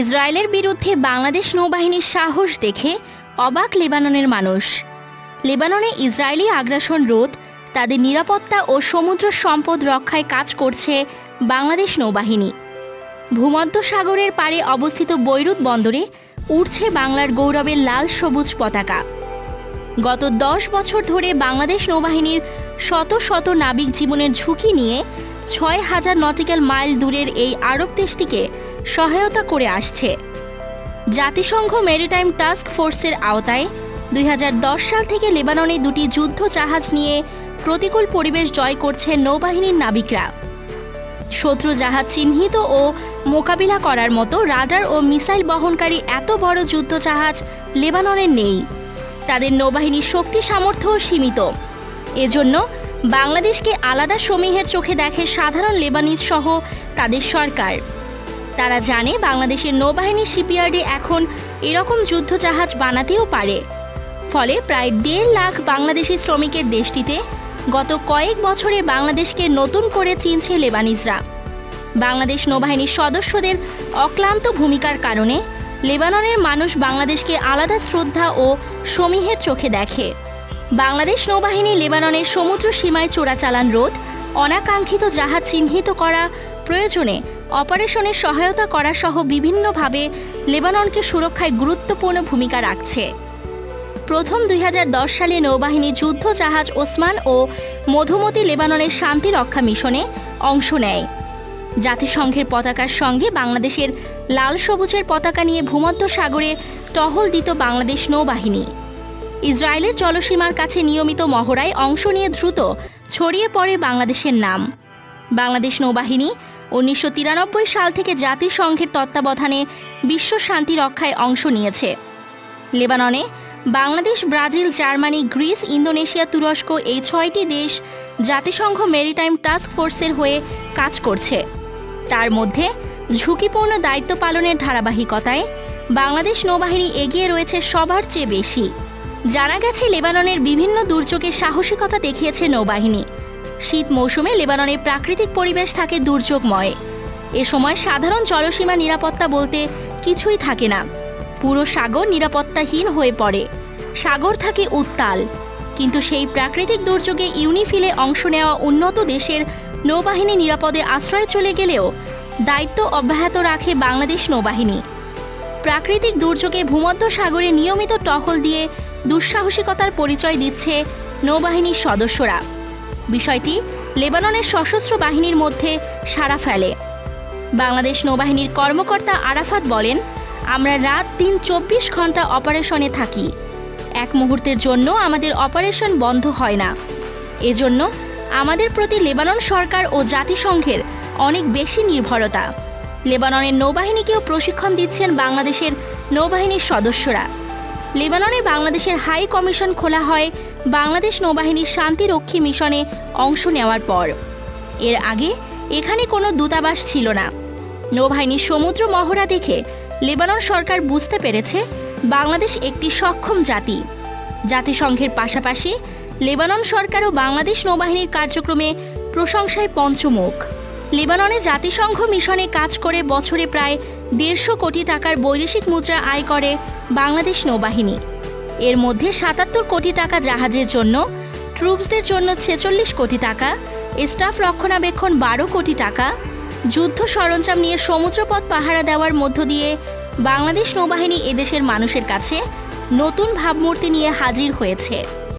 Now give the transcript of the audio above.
ইসরায়েলের বিরুদ্ধে বাংলাদেশ নৌবাহিনীর সাহস দেখে অবাক লেবাননের মানুষ। লেবাননে ইসরায়েলি আগ্রাসন রোধ, তাদের নিরাপত্তা ও সমুদ্র সম্পদ রক্ষায় কাজ করছে বাংলাদেশ নৌবাহিনী। ভূমধ্য সাগরের পাড়ে অবস্থিত বৈরুত বন্দরে উড়ছে বাংলার গৌরবের লাল সবুজ পতাকা। গত দশ বছর ধরে বাংলাদেশ নৌবাহিনীর শত শত নাবিক জীবনের ঝুঁকি নিয়ে ছয় হাজার নটিক্যাল মাইল দূরের এই আরব দেশটিকে সহায়তা করে আসছে। জাতিসংঘ মেরিটাইম টাস্ক ফোর্সের আওতায় দুই হাজার দশ সাল থেকে লেবাননে দুটি যুদ্ধ জাহাজ নিয়ে প্রতিকূল পরিবেশ জয় করছে নৌবাহিনীর নাবিকরা। শত্রু জাহাজ চিহ্নিত ও মোকাবিলা করার মতো রাডার ও মিসাইল বহনকারী এত বড় যুদ্ধ জাহাজ লেবাননের নেই। তাদের নৌবাহিনীর শক্তি সামর্থ্যও সীমিত। এজন্য বাংলাদেশকে আলাদা সমীহের চোখে দেখে সাধারণ লেবানিজ সহ তাদের সরকার। তারা জানে বাংলাদেশের নৌবাহিনী শিপইয়ার্ডে এখন এরকম যুদ্ধ জাহাজ বানাতেও পারে। ফলে প্রায় দেড় লাখ বাংলাদেশি শ্রমিকের দেশটিতে গত কয়েক বছরে বাংলাদেশকে নতুন করে চিনছে লেবানিজরা। বাংলাদেশ নৌবাহিনীর সদস্যদের অক্লান্ত ভূমিকার কারণে লেবাননের মানুষ বাংলাদেশকে আলাদা শ্রদ্ধা ও সমীহের চোখে দেখে। বাংলাদেশ নৌবাহিনী লেবাননের সমুদ্র সীমায় চোরাচালান রোধ, অনাকাঙ্ক্ষিত জাহাজ চিহ্নিত করা প্রয়োজনে অপারেশনে সহায়তা করা সহ বিভিন্নভাবে লেবাননকে সুরক্ষায় গুরুত্বপূর্ণ ভূমিকা রাখছে। প্রথম দুই হাজার দশ সালে নৌবাহিনী যুদ্ধ জাহাজ ওসমান ও মধুমতি লেবাননের শান্তি রক্ষা মিশনে অংশ নেয়। জাতিসংঘের পতাকার সঙ্গে বাংলাদেশের লাল সবুজের পতাকা নিয়ে ভূমধ্য সাগরে টহল দিত বাংলাদেশ নৌবাহিনী। ইসরায়েলের জলসীমার কাছে নিয়মিত মহড়ায় অংশ নিয়ে দ্রুত ছড়িয়ে পড়ে বাংলাদেশের নাম। বাংলাদেশ নৌবাহিনী উনিশশো তিরানব্বই সাল থেকে জাতিসংঘের তত্ত্বাবধানে বিশ্ব শান্তি রক্ষায় অংশ নিয়েছে। লেবাননে Bangladesh, Brazil, Germany, Greece, Indonesia, তুরস্ক এই ছয়টি দেশ জাতিসংঘ মেরিটাইম টাস্ক ফোর্সের হয়ে কাজ করছে। তার মধ্যে ঝুঁকিপূর্ণ দায়িত্ব পালনের ধারাবাহিকতায় বাংলাদেশ নৌবাহিনী এগিয়ে রয়েছে সবার চেয়ে বেশি। জানা গেছে, লেবাননের বিভিন্ন দুর্যোগে সাহসিকতা দেখিয়েছে নৌবাহিনী। শীত মৌসুমে লেবাননের প্রাকৃতিক পরিবেশ থাকে দুর্যোগময়। এ সময় সাধারণ জলসীমা নিরাপত্তা বলতে কিছুই থাকে না। পুরো সাগর নিরাপত্তাহীন হয়ে পড়ে। সাগর থাকে উত্তাল। কিন্তু সেই প্রাকৃতিক দুর্যোগে ইউনিফিলে অংশ নেওয়া উন্নত দেশের নৌবাহিনী নিরাপদে আশ্রয়ে চলে গেলেও দায়িত্ব অব্যাহত রাখে বাংলাদেশ নৌবাহিনী। প্রাকৃতিক দুর্যোগে ভূমধ্য সাগরে নিয়মিত টহল দিয়ে দুঃসাহসিকতার পরিচয় দিচ্ছে নৌবাহিনীর সদস্যরা। বিষয়টি লেবাননের সশস্ত্র বাহিনীর মধ্যে সাড়া ফেলে। বাংলাদেশ নৌবাহিনীর কর্মকর্তা আরাফাত বলেন, আমরা রাত দিন চব্বিশ ঘণ্টা অপারেশনে থাকি। এক মুহূর্তের জন্য আমাদের অপারেশন বন্ধ হয় না। এজন্য আমাদের প্রতি লেবানন সরকার ও জাতিসংঘের অনেক বেশি নির্ভরতা। লেবাননের নৌবাহিনীকেও প্রশিক্ষণ দিচ্ছেন বাংলাদেশের নৌবাহিনীর সদস্যরা। লেবাননে বাংলাদেশের হাই কমিশন খোলা হয় বাংলাদেশ নৌবাহিনীর শান্তিরক্ষী মিশনে অংশ নেওয়ার পর। এর আগে এখানে কোনো দূতাবাস ছিল না। নৌবাহিনীর সমুদ্র মহড়া দেখে লেবানন সরকার বুঝতে পেরেছে বাংলাদেশ একটি সক্ষম জাতি। জাতিসংঘের পাশাপাশি লেবানন সরকারও বাংলাদেশ নৌবাহিনীর কার্যক্রমে প্রশংসায় পঞ্চমুখ। লেবাননে জাতিসংঘ মিশনে কাজ করে বছরে প্রায় দেড়শো কোটি টাকার বৈদেশিক মুদ্রা আয় করে বাংলাদেশ নৌবাহিনী। এর মধ্যে সাতাত্তর কোটি টাকা জাহাজের জন্য, ট্রুপসদের জন্য ছেচল্লিশ কোটি টাকা, স্টাফ রক্ষণাবেক্ষণ বারো কোটি টাকা, যুদ্ধ সরঞ্জাম নিয়ে সমুদ্রপথ পাহারা দেওয়ার মধ্য দিয়ে বাংলাদেশ নৌবাহিনী এদেশের মানুষের কাছে নতুন ভাবমূর্তি নিয়ে হাজির হয়েছে।